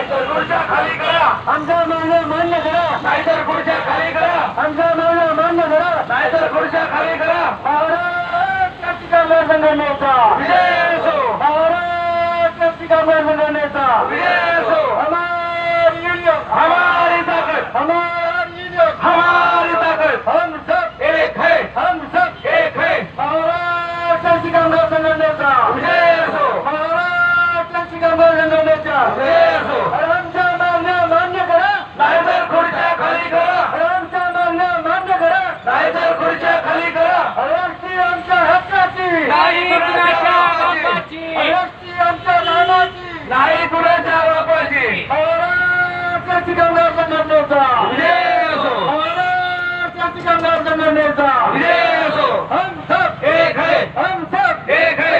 नाहीतर खुर्च्या खाली करा. आमच्या मागण्या मान्य करा. नाहीतर खुर्च्या खाली करा. आमच्या मागण्या मान्य करा. नाहीतर खुर्च्या खाली करा. भारत कामगार संघटनेचा. विजय असो. भारत कामगार संघटनेचा. विजय असो हमारी युनियन हमारी ताकत हमारी युनियन हमारी ताकत हम सब एक है हम सब एक है भारत क्रांती कामगार संघटनेचा विजय असो भारत क्रांती कामगार संघटनेचा विजय असो आमच्या मागण्या मान्य करा नाहीतर खुर्च्या खाली करा आमच्या मागण्या मान्य करा नाहीतर खुर्च्या खाली करा आरक्षी आमच्या हक्काची नाही कुणाच्या बापाची. आरक्षी आमच्या नानाची नाही कुणाच्या बापाची भारताची कामगार संघटनेचा विजय असो भारताची कामगार संघटनेचा विजय असो हम सब एक है हम सब एक है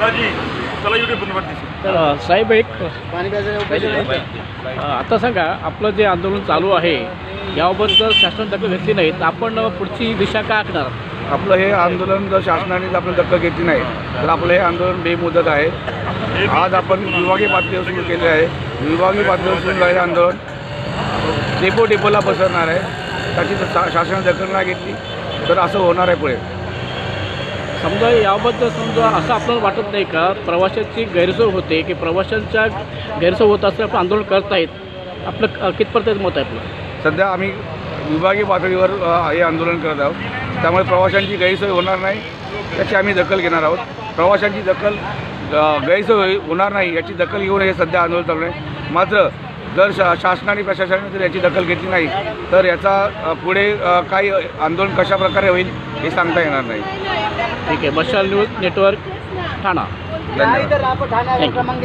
दाजी चला युट्यूब साहेब एक आता सांगा आपलं जे आंदोलन चालू आहे याबाबत जर शासन दखल घेतली नाही तर आपण पुढची दिशा काय आखणार? आपलं हे आंदोलन जर शासनाने आपलं दखल घेतली नाही तर आपलं हे आंदोलन बेमुदत आहे. आज आपण विभागीय पातळीवर सुरू केले आहे. विभागीय पातळीवर सुरू झालेलं आंदोलन डेपो डेपोला बसवणार आहे. त्याची शासनाने दखल नाही घेतली तर असं होणार आहे पुढे. समजा याबद्दल समजा असं आपल्याला वाटत नाही का? प्रवाशांची गैरसोय होते की प्रवाशांच्या गैरसोय होत असताना आपण आंदोलन करतायत आपलं कितपर्यंत मत आहे आपलं? सध्या आम्ही विभागीय पातळीवर हे आंदोलन करत आहोत. त्यामुळे प्रवाशांची गैरसोय होणार नाही याची आम्ही दखल घेणार आहोत. प्रवाशांची दखल गैरसोय होणार नाही याची दखल घेऊन हे सध्या आंदोलन चालू आहे. मात्र जर शा शासनाने प्रशासनाने जर याची दखल घेतली नाही तर याचा पुढे काही आंदोलन कशा प्रकारे होईल हे सांगता येणार नाही. ठीक आहे. मशाल न्यूज नेटवर्क ठाणा. धन्यवाद.